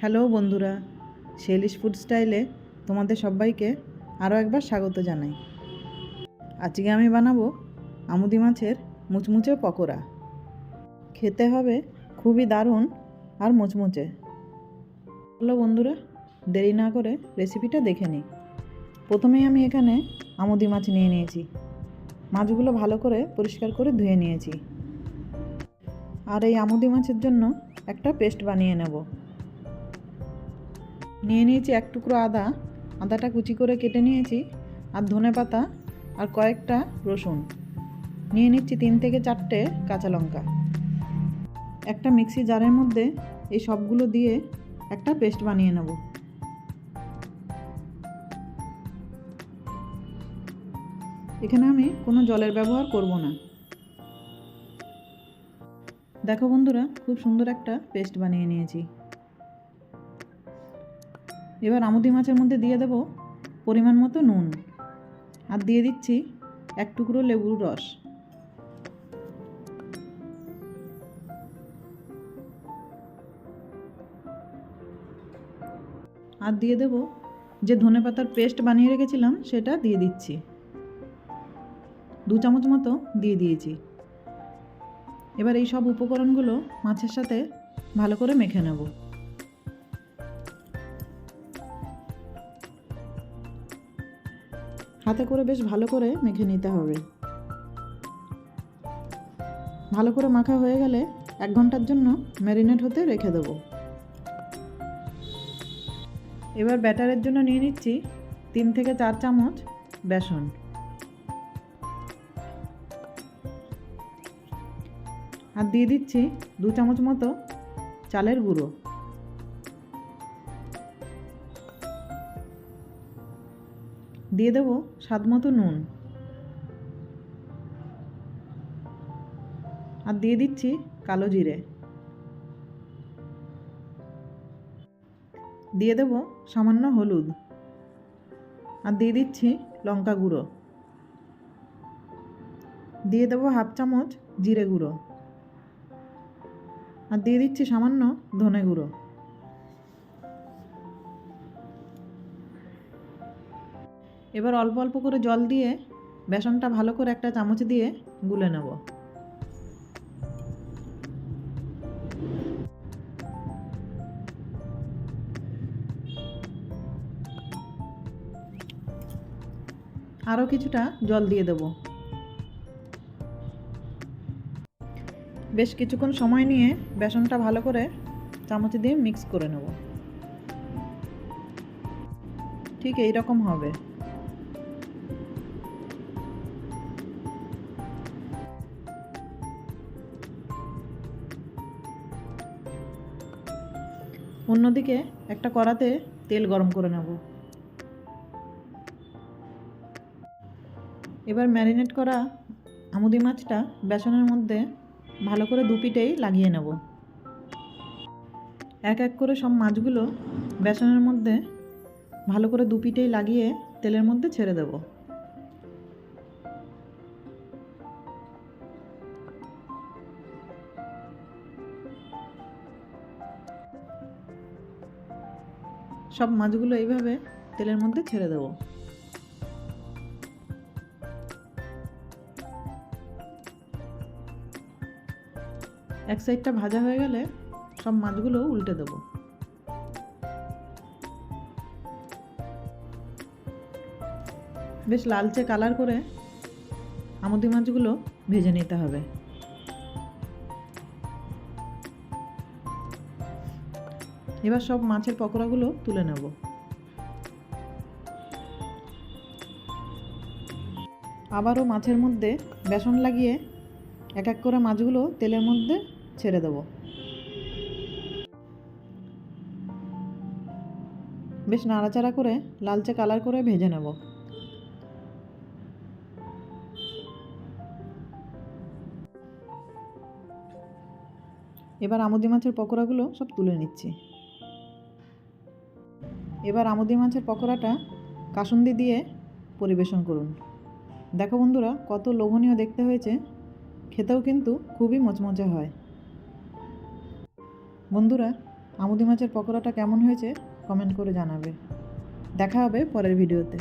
Hello বন্ধুরা, শেলিশ food স্টাইলে তোমাদের সবাইকে আরও একবার স্বাগত জানাই। আজকে আমি বানাবো আমুদি মাছের মুচমুচে পকোড়া। খেতে হবে খুবই দারুণ আর মুচমুচে। হ্যালো বন্ধুরা, দেরি না করে রেসিপিটা দেখে নিই। প্রথমেই আমি এখানে আমুদি মাছ নিয়ে নিয়েছি। মাছগুলো ভালো করে পরিষ্কার করে ধুয়ে নিয়েছি। আর এই আমুদি মাছের জন্য একটা পেস্ট বানিয়ে নেব। নিয়ে নিয়েছি এক টুকরো আদা, আদাটা কুচি করে কেটে নিয়েছি, আর ধনে পাতা আর কয়েকটা রসুন। নিয়ে নিচ্ছি তিন থেকে চারটে কাঁচা লঙ্কা। একটা মিক্সি জারের মধ্যে এই সবগুলো দিয়ে একটা পেস্ট বানিয়ে নেব। এখানে আমি কোনো জলের ব্যবহার করব না। দেখো বন্ধুরা, খুব সুন্দর একটা পেস্ট বানিয়ে নিয়েছি। এবার আমুদি মাছের মধ্যে দিয়ে দেব পরিমাণ মতো নুন। আর দিয়ে দিচ্ছি এক টুকরো লেবুর রস। আর দিয়ে দেব যে ধনে পাতার পেস্ট বানিয়ে রেখেছিলাম, সেটা দিয়ে দিচ্ছি। দু চামচ মতো দিয়ে দিয়েছি। এবার এই সব উপকরণগুলো মাছের সাথে ভালো করে মেখে নেব। হাতে করে বেশ ভালো করে মেখে নিতে হবে। ভালো করে মাখা হয়ে গেলে এক ঘণ্টার জন্য ম্যারিনেট হতে রেখে দেবো। এবার ব্যাটারের জন্য নিয়ে নিচ্ছি তিন থেকে চার চামচ বেসন। আর দিয়ে দিচ্ছি দু চামচ মতো চালের গুঁড়ো। দিয়ে দেবো স্বাদ মতো নুন। আর দিয়ে দিচ্ছি কালো জিরে। দিয়ে দেবো সামান্য হলুদ। আর দিয়ে দিচ্ছি লঙ্কা গুঁড়ো। দিয়ে দেবো হাফ চামচ জিরে গুঁড়ো। আর দিয়ে দিচ্ছি সামান্য ধনে গুঁড়ো। এবার অল্প অল্প করে জল দিয়ে বেসনটা ভালো করে একটা চামচ দিয়ে গুলে নেব। আরও কিছুটা জল দিয়ে দেব। বেশ কিছুক্ষণ সময় নিয়ে বেসনটা ভালো করে চামচ দিয়ে মিক্স করে নেব। ঠিক এই রকম হবে। অন্যদিকে একটা কড়াতে তেল গরম করে নেব। এবার ম্যারিনেট করা আমুদি মাছটা বেসনের মধ্যে ভালো করে দুপিটেই লাগিয়ে নেব। এক এক করে সব মাছগুলো বেসনের মধ্যে ভালো করে দুপিটেই লাগিয়ে তেলের মধ্যে ছেড়ে দেব। সব মাছগুলো এইভাবে তেলের মধ্যে ছেড়ে দেবো। এক সাইডটা ভাজা হয়ে গেলে সব মাছগুলো উল্টে দেবো। বেশ লালচে কালার করে আমুদি মাছগুলো ভেজে নিতে হবে। এবার সব মাছের পকোড়াগুলো তুলে নেব। আবারও মাছের মধ্যে বেসন লাগিয়ে এক এক করে মাছগুলো তেলের মধ্যে ছেড়ে দেব। বেশ নাড়াচাড়া করে লালচে কালার করে ভেজে নেব। এবার আমুদি মাছের পকোড়াগুলো সব তুলে নিচ্ছি। এবার আমুদি মাছের পকোড়াটা কাসুন্দি দিয়ে পরিবেশন করুন। দেখো বন্ধুরা, কত লোভনীয় দেখতে হয়েছে। খেতেও কিন্তু খুবই মচমচে হয়। বন্ধুরা, আমুদি মাছের পকোড়াটা কেমন হয়েছে কমেন্ট করে জানাবে। দেখা হবে পরের ভিডিওতে।